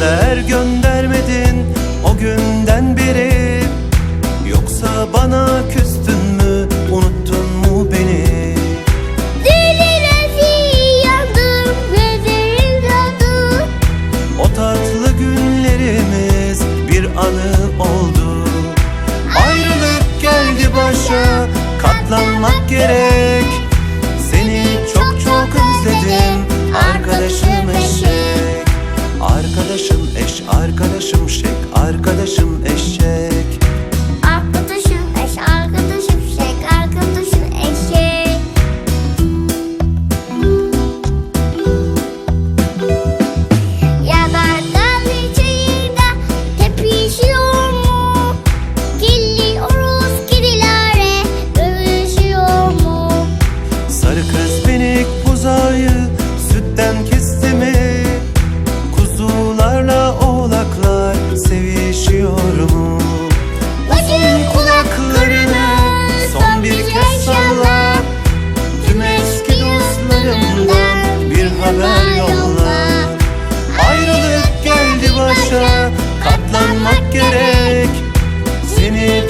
haber göndermedin o günden beri? Yoksa bana küstün mü unuttun mu beni? Deli yandım gözlerim doldu. O tatlı günlerimiz bir anı oldu. Ayrılık geldi başa katlanmak gerek. Eşek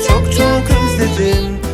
çok çok özledim.